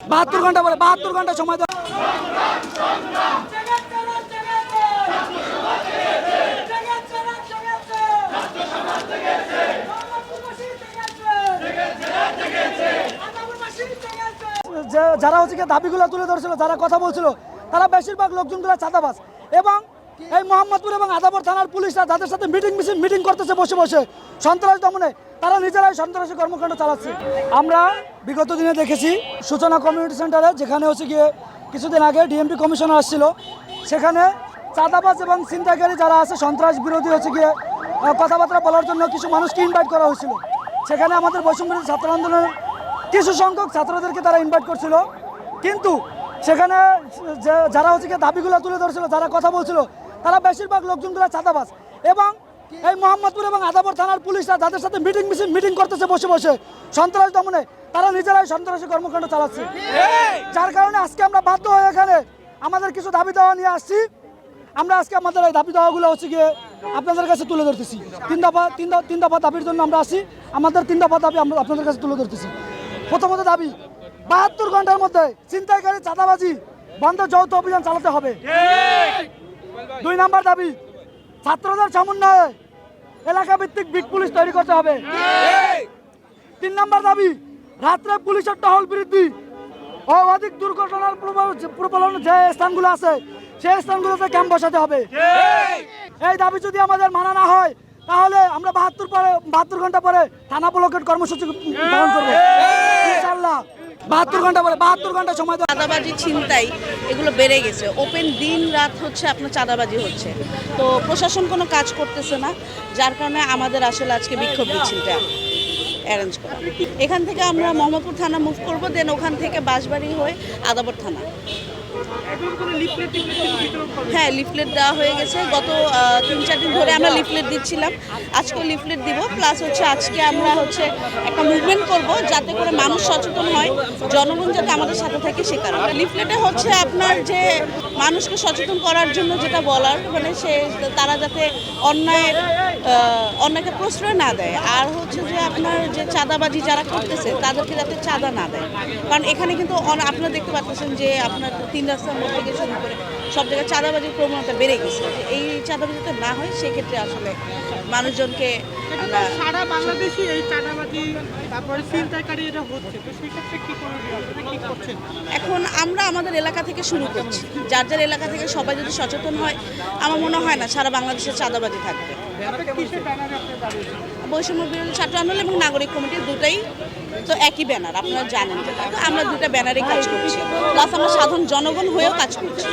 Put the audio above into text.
বাহাত্তর ঘণ্টা পরে বাহাত্তর ঘণ্টা সময় দেওয়া যারা হচ্ছে দাবিগুলো তুলে ধরছিল, যারা কথা বলছিল, তারা বেশিরভাগ লোকজনগুলো চাঁদাবাজ। এবং এই মোহাম্মদপুর এবং আদাবর থানার পুলিশরা যাদের সাথে মিটিং মিছিল মিটিং করতেছে বসে বসে। সন্ত্রাস দমনে তারা নিজেরাই সন্ত্রাসী কর্মকাণ্ড চালাচ্ছে। আমরা বিগত দিনে দেখেছি সূচনা কমিউনিটি সেন্টারে, যেখানে হচ্ছে গিয়ে কিছুদিন আগে ডিএমপি কমিশনার আসছিল। সেখানে চাঁদাবাজ এবং ছিনতাইকারী যারা আছে, সন্ত্রাস বিরোধী হচ্ছে গিয়ে কথাবার্তা বলার জন্য কিছু মানুষকে ইনভাইট করা হয়েছিল। সেখানে আমাদের বৈষম্য ছাত্র আন্দোলনের কিছু সংখ্যক ছাত্রদেরকে তারা ইনভাইট করছিল। কিন্তু সেখানে যারা হচ্ছে গিয়ে দাবিগুলো তুলে ধরছিল, যারা কথা বলছিল তারা বেশিরভাগ লোকজনগুলো চাঁদাবাজ। এবং এই মোহাম্মদপুর এবং আদাবর থানার পুলিশরা যাদের সাথে মিটিং মিছিল মিটিং করতেছে বসে বসে, সন্ত্রাস দমনে, তারা নিজেরাই সন্ত্রাসী কর্মকাণ্ড চালাচ্ছে। যার কারণে আজকে আমরা বাধ্য হয়ে এখানে আমাদের কিছু দাবি দেওয়া নিয়ে আসছি। আমরা আজকে আমাদের এই দাবি দেওয়াগুলো হচ্ছে গিয়ে আপনাদের কাছে তুলে ধরতেছি। তিন দফা তিন তিন দফা দাবির জন্য আমরা আসি। আমাদের তিন দফা দাবি আমরা আপনাদের কাছে তুলে ধরতেছি। প্রথমত দাবি, বাহাত্তর ঘণ্টার মধ্যে ছিনতাইকারী চাঁদাবাজি বন্ধ যৌথ অভিযান চালাতে হবে। দুই নাম্বার দাবি, ছাত্রদের সমন্বয়ে এলাকা ভিত্তিক বিগ পুলিশ তৈরি করতে হবে। তিন নাম্বার দাবি, রাত্রে পুলিশের টহল বৃদ্ধি ও অধিক দুর্ঘটনার প্রবলন যে স্থানগুলো আছে, সেই স্থানগুলোতে ক্যাম্প বসাতে হবে। এই দাবি যদি আমাদের মানা না হয়, তাহলে আমরা বাহাত্তর পরে বাহাত্তর ঘণ্টা পরে থানা ব্লকেট কর্মসূচি পালন করব। ইনশাল্লাহ বাহাত্তর ঘণ্টা বলে, বাহাত্তর ঘণ্টা সময় চাঁদাবাজি ছিনতাই, এগুলো বেড়ে গেছে। ওপেন দিন রাত হচ্ছে আপনার চাঁদাবাজি হচ্ছে। তো প্রশাসন কোনো কাজ করতেছে না, যার কারণে আমাদের আসলে আজকে বিক্ষোভ মিছিলটা অ্যারেঞ্জ করা। এখান থেকে আমরা মোহাম্মদপুর থানা মুভ করব দেন ওখান থেকে বাসবাড়ি হয়ে আদাবর থানা। হ্যাঁ লিফলেট দেওয়া হয়ে গেছে। গত তিন চার দিন ধরে আমরা লিফলেট দিচ্ছিলাম। আজকে লিফলেট দিব। প্লাস হচ্ছে আজকে আমরা হচ্ছে একটা মুভমেন্ট করব যাতে করে মানুষ সচেতন হয়, জনগণ যাতে আমাদের সাথে থাকে সে কারণে। লিফলেটে হচ্ছে আপনার যে মানুষকে সচেতন করার জন্য যেটা বলার মানে সে, তারা যাতে অন্যায়ের অন্যায়কে প্রশ্রয় না দেয়। আর হচ্ছে যে আপনার যে চাঁদাবাজি যারা করতেছে, তাদেরকে যাতে চাঁদা না দেয়। কারণ এখানে কিন্তু আপনারা দেখতে পাচ্ছেন যে আপনার তিন রাস্তার মধ্যে থেকে শুরু করে সব জায়গায় চাঁদাবাজির প্রবণতা বেড়ে গেছে। এই চাঁদাবাজি তো না হয় সেক্ষেত্রে আসলে মানুষজনকে সারা বাংলাদেশে এই চাঁদাবাজি তারপরে ছিনতাইকারী এটা হচ্ছে। তো সেক্ষেত্রে কি করছেন? এখন আমরা আমাদের এলাকা থেকে শুরু করছি। যার যার এলাকা থেকে সবাই যদি সচেতন হয় আমার মনে হয় না সারা বাংলাদেশে চাঁদাবাজি থাকবে। বৈষম্য বিরোধী ছাত্র আন্দোলন এবং নাগরিক কমিটির দুটাই তো একই ব্যানার আপনারা জানেন। যেটা আমরা দুটা ব্যানারে কাজ করছি। প্লাস আমরা সাধারণ জনগণ হয়েও কাজ করছি।